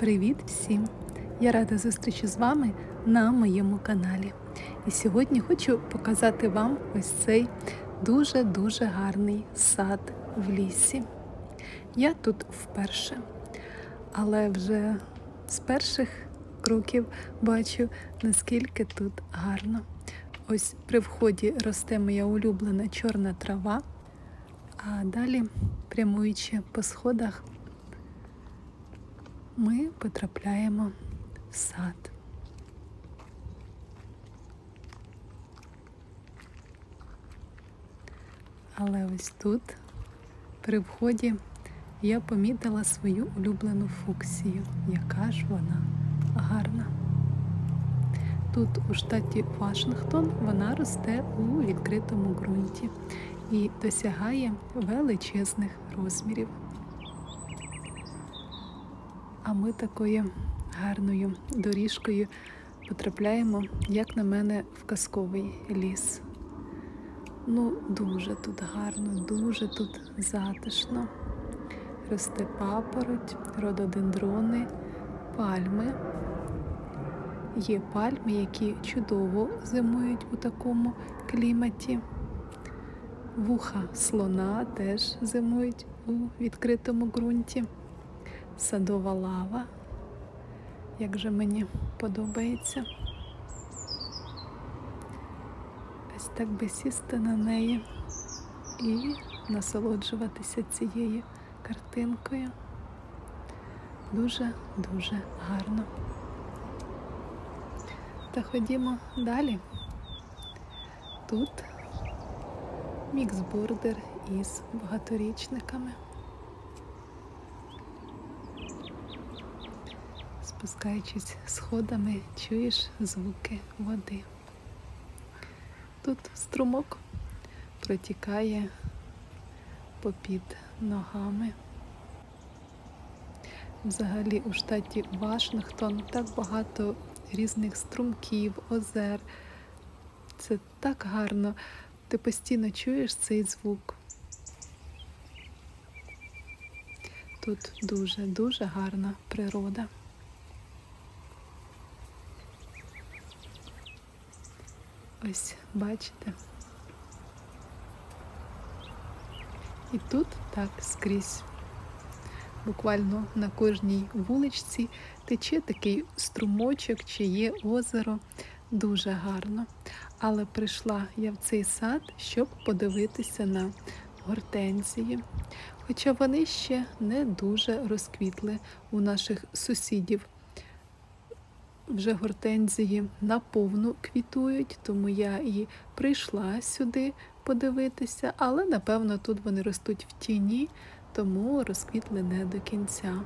Привіт всім! Я рада зустрічі з вами на моєму каналі. І сьогодні хочу показати вам ось цей дуже-дуже гарний сад в лісі. Я тут вперше, але вже з перших кроків бачу, наскільки тут гарно. Ось при вході росте моя улюблена чорна трава, а далі, прямуючи по сходах, ми потрапляємо в сад. Але ось тут, при вході, я помітила свою улюблену фуксію. Яка ж вона гарна. Тут у штаті Вашингтон вона росте у відкритому ґрунті і досягає величезних розмірів. А ми такою гарною доріжкою потрапляємо, як на мене, в казковий ліс. Ну, дуже тут гарно, дуже тут затишно. Росте папороть, рододендрони, пальми. Є пальми, які чудово зимують у такому кліматі. Вуха слона теж зимують у відкритому ґрунті. Садова лава, як же мені подобається. Ось так би сісти на неї і насолоджуватися цією картинкою. Дуже-дуже гарно. Та ходімо далі. Тут міксбордер із багаторічниками. Спускаючись сходами, чуєш звуки води. Тут струмок протікає попід ногами. Взагалі у штаті Вашингтон так багато різних струмків, озер. Це так гарно. Ти постійно чуєш цей звук. Тут дуже-дуже гарна природа. Ось, бачите. І тут так скрізь. Буквально на кожній вуличці тече такий струмочок, чи є озеро. Дуже гарно. Але прийшла я в цей сад, щоб подивитися на гортензії. Хоча вони ще не дуже розквітли у наших сусідів. Вже гортензії наповну квітують, тому я і прийшла сюди подивитися, але напевно тут вони ростуть в тіні, тому розквітли не до кінця.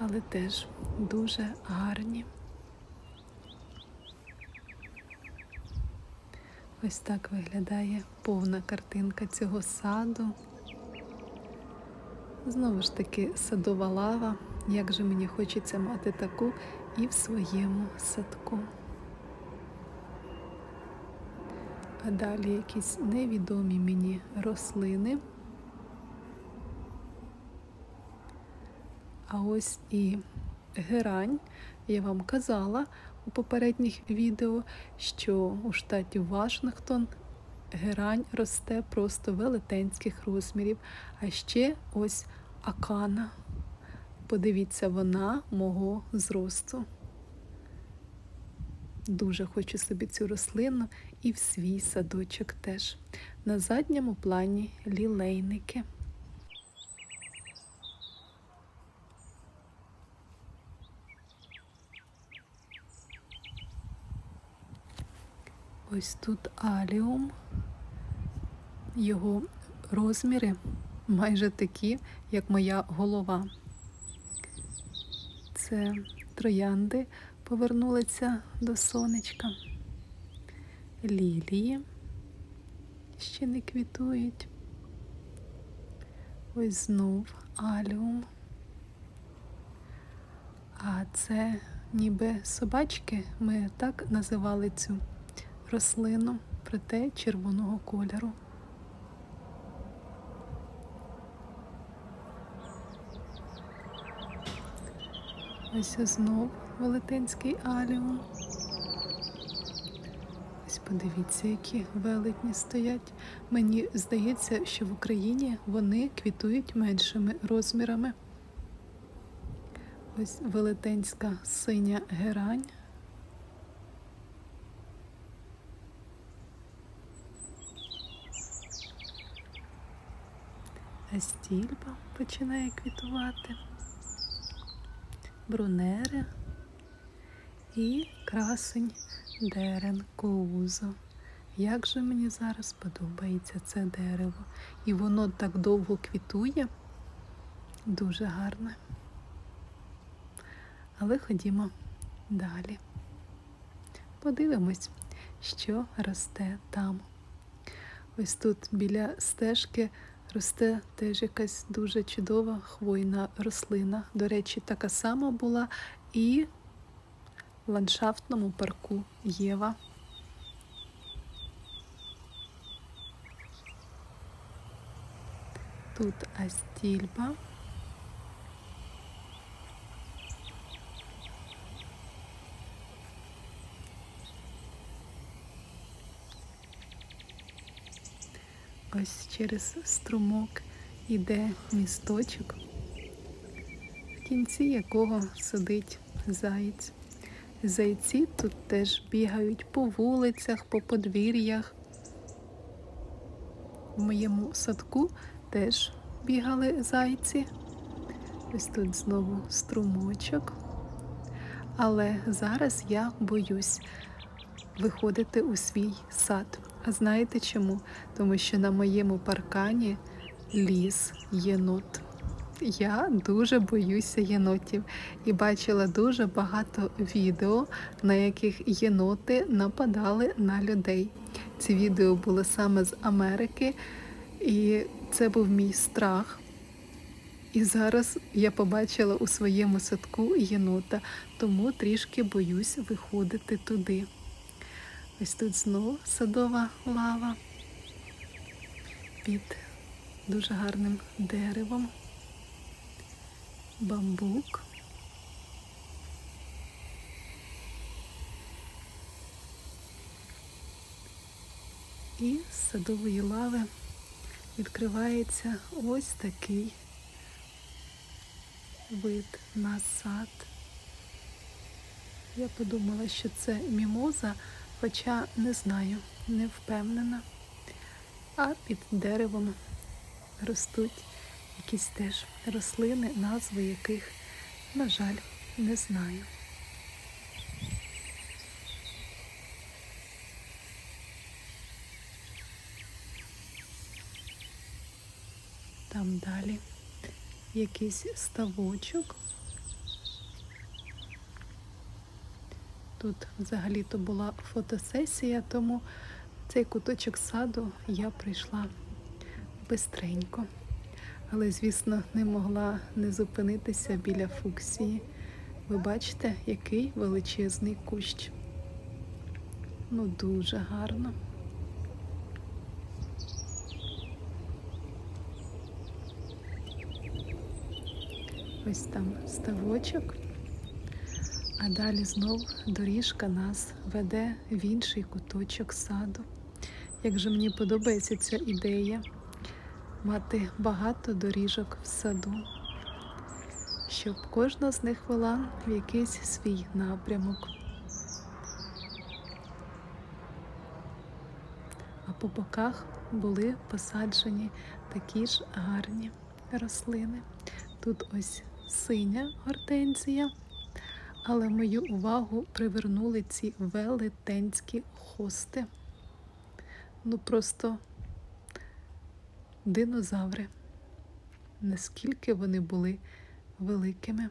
Але теж дуже гарні. Ось так виглядає повна картинка цього саду. Знову ж таки, садова лава. Як же мені хочеться мати таку і в своєму садку. А далі якісь невідомі мені рослини. А ось і герань. Я вам казала у попередніх відео, що у штаті Вашингтон герань росте просто велетенських розмірів. А ще ось акана. Подивіться, вона мого зросту. Дуже хочу собі цю рослину і в свій садочок теж. На задньому плані лілейники. Ось тут аліум. Його розміри майже такі, як моя голова. Це троянди повернулися до сонечка. Лілії ще не квітують. Ось знов аліум. А це ніби собачки. Ми так називали цю рослину, проте червоного кольору. Ось знов велетенський аліум. Ось подивіться, які велетні стоять. Мені здається, що в Україні вони квітують меншими розмірами. Ось велетенська синя герань. Астільба починає квітувати, брунери і красень дерен коузо. Як же мені зараз подобається це дерево. І воно так довго квітує, дуже гарне. Але ходімо далі. Подивимось, що росте там. Ось тут біля стежки росте теж якась дуже чудова хвойна рослина. До речі, така сама була і в ландшафтному парку Єва. Тут астільба. Ось через струмок іде місточок, в кінці якого сидить заєць. Зайці тут теж бігають по вулицях, по подвір'ях. В моєму садку теж бігали зайці. Ось тут знову струмочок. Але зараз я боюсь виходити у свій сад. А знаєте чому? Тому що на моєму паркані ліс єнот. Я дуже боюся єнотів і бачила дуже багато відео, на яких єноти нападали на людей. Ці відео були саме з Америки, і це був мій страх. І зараз я побачила у своєму садку єнота, тому трішки боюсь виходити туди. Ось тут знову садова лава під дуже гарним деревом, бамбук. І з садової лави відкривається ось такий вид на сад. Я подумала, що це мімоза, хоча не знаю, не впевнена. А під деревом ростуть якісь теж рослини, назви яких, на жаль, не знаю. Там далі якийсь ставочок. Тут взагалі-то була фотосесія, тому цей куточок саду я прийшла бистренько. Але, звісно, не могла не зупинитися біля фуксії. Ви бачите, який величезний кущ. Ну, дуже гарно. Ось там ставочок, а далі знов доріжка нас веде в інший куточок саду. Як же мені подобається ця ідея мати багато доріжок в саду, щоб кожна з них вела в якийсь свій напрямок. А по боках були посаджені такі ж гарні рослини. Тут ось синя гортензія, але мою увагу привернули ці велетенські хости. Ну просто динозаври. Наскільки вони були великими.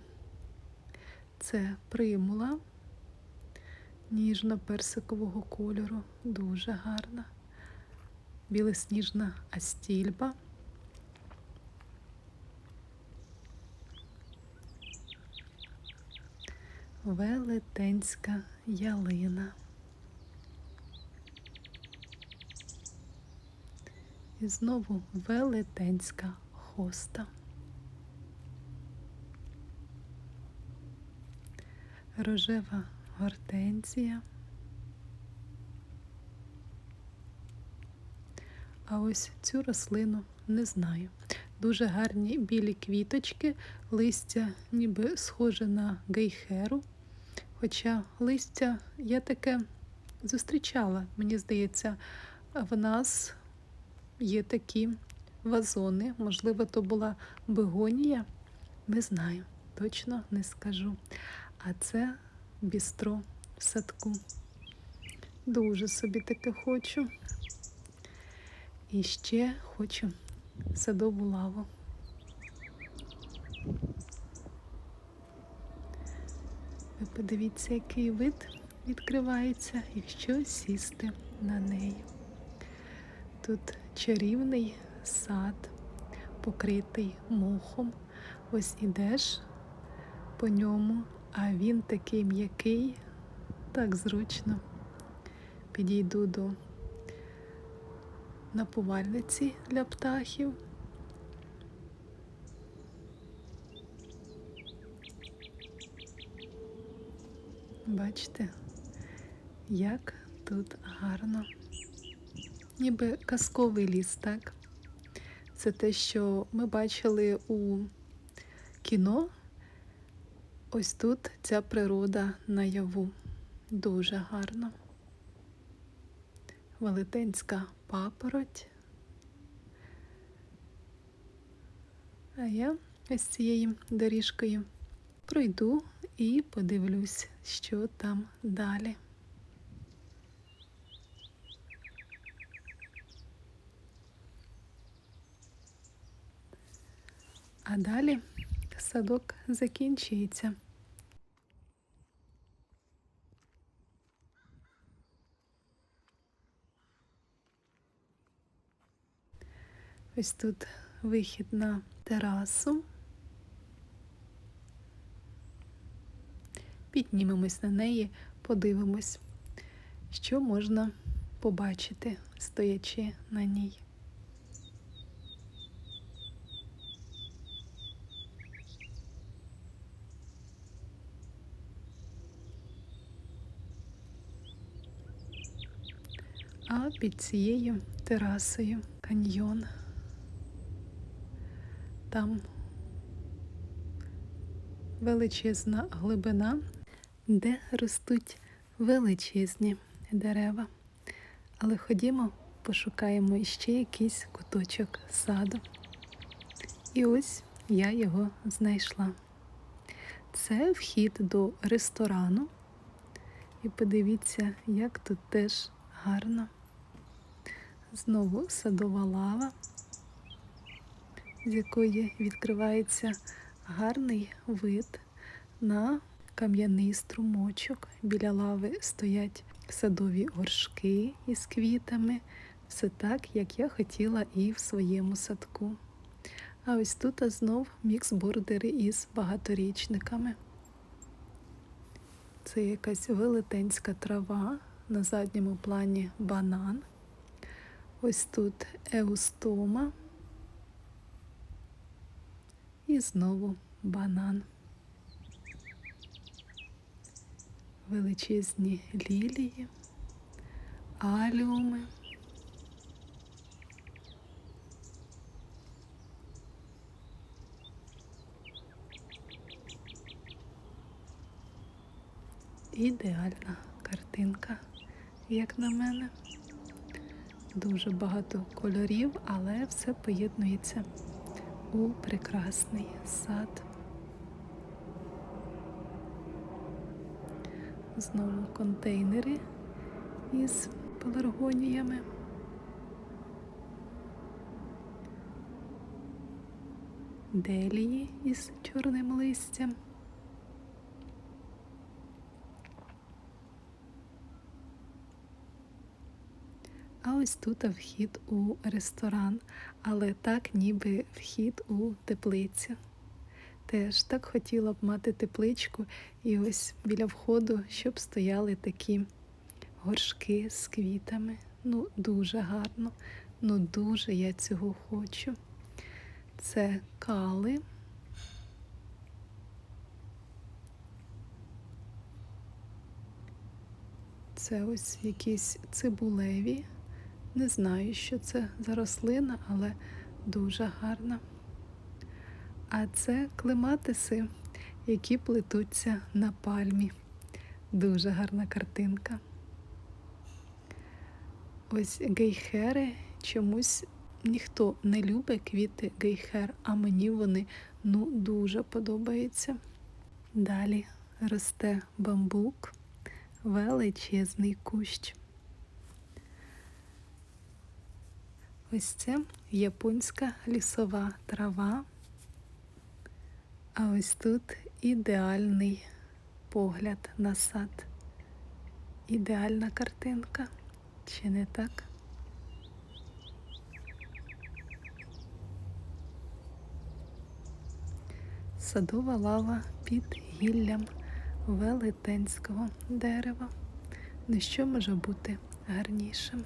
Це примула ніжно-персикового кольору, дуже гарна, білосніжна астільба. Велетенська ялина. І знову велетенська хоста. рожева гортензія. А ось цю рослину не знаю. Дуже гарні білі квіточки, листя ніби схоже на гейхеру. Хоча листя я таке зустрічала, мені здається, в нас є такі вазони. Можливо, то була бегонія. Не знаю, точно не скажу. А це бістро в садку. Дуже собі таке хочу. І ще хочу садову лаву. Ви подивіться, який вид відкривається, якщо сісти на неї. Тут чарівний сад, покритий мохом. Ось ідеш по ньому, а він такий м'який, так зручно. Підійду до напувальниці для птахів. Бачите, як тут гарно. Ніби казковий ліс, так? Це те, що ми бачили у кіно. Ось тут ця природа наяву. Дуже гарно. Велетенська папороть. А я ось цією доріжкою пройду і подивлюсь, що там далі. А далі садок закінчується. Ось тут вихід на терасу. Піднімемось на неї, подивимось, що можна побачити, стоячи на ній. А під цією терасою каньйон. Там величезна глибина, де ростуть величезні дерева. Але ходімо, пошукаємо ще якийсь куточок саду. І ось я його знайшла. Це вхід до ресторану. І подивіться, як тут теж гарно. Знову садова лава, з якої відкривається гарний вид на кам'яний струмочок. Біля лави стоять садові горшки із квітами. Все так, як я хотіла і в своєму садку. А ось тут знов мікс-бордери із багаторічниками. Це якась велетенська трава, на задньому плані банан. Ось тут еустома. І знову банан. Величезні лілії, аліуми. Ідеальна картинка, як на мене. Дуже багато кольорів, але все поєднується у прекрасний сад. Знову контейнери із пеларгоніями. Делії із чорним листям. Ось тут вхід у ресторан, але так ніби вхід у теплицю. Теж так хотіла б мати тепличку, і ось біля входу, щоб стояли такі горшки з квітами. Ну, дуже гарно, ну дуже я цього хочу. Це кали. Це ось якісь цибулеві. Не знаю, що це за рослина, але дуже гарна. А це клематиси, які плетуться на пальмі. Дуже гарна картинка. Ось гейхери чомусь ніхто не любить квіти гейхер, а мені вони ну дуже подобаються. Далі росте бамбук, величезний кущ. Ось це японська лісова трава. А ось тут ідеальний погляд на сад. Ідеальна картинка. Чи не так? Садова лава під гіллям велетенського дерева. Ну що може бути гарнішим?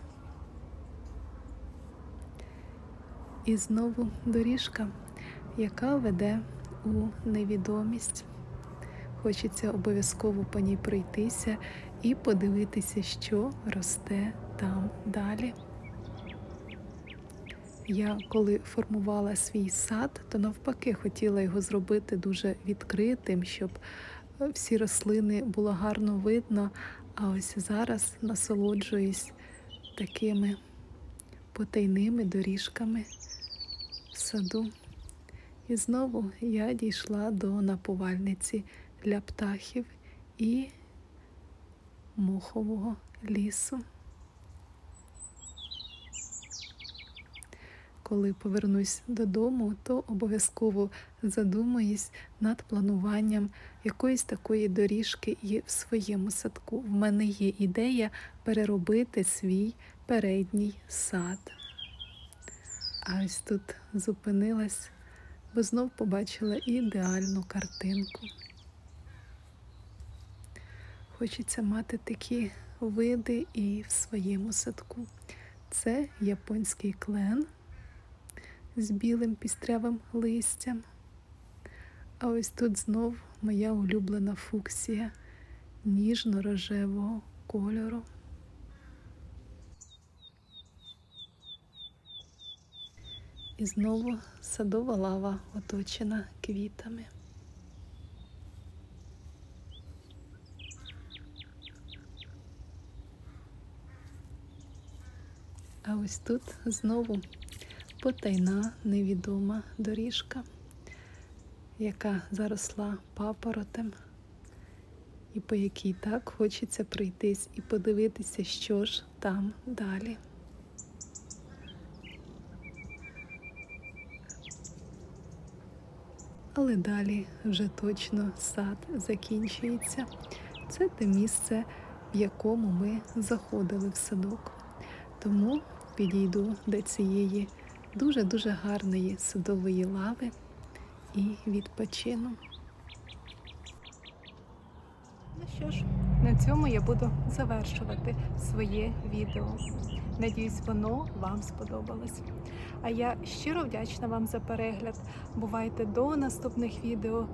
І знову доріжка, яка веде у невідомість. Хочеться обов'язково по ній пройтися і подивитися, що росте там далі. Я коли формувала свій сад, то навпаки хотіла його зробити дуже відкритим, щоб всі рослини було гарно видно. А ось зараз насолоджуюсь такими потайними доріжками в саду. І знову я дійшла до напувальниці для птахів і мохового лісу. Коли повернусь додому, то обов'язково задумаюсь над плануванням якоїсь такої доріжки і в своєму садку. В мене є ідея переробити свій передній сад. А ось тут зупинилась, бо знов побачила ідеальну картинку. Хочеться мати такі види і в своєму садку. Це японський клен з білим пістрявим листям. А ось тут знов моя улюблена фуксія ніжно-рожевого кольору. І знову садова лава оточена квітами. А ось тут знову потайна невідома доріжка, яка заросла папоротем, і по якій так хочеться пройтись і подивитися, що ж там далі. Але далі вже точно сад закінчується. Це те місце, в якому ми заходили в садок. Тому підійду до цієї дуже-дуже гарної садової лави і відпочину. Ну що ж, на цьому я буду завершувати своє відео. Надіюсь, воно вам сподобалось. А я щиро вдячна вам за перегляд. Бувайте до наступних відео.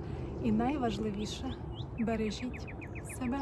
І найважливіше бережіть себе.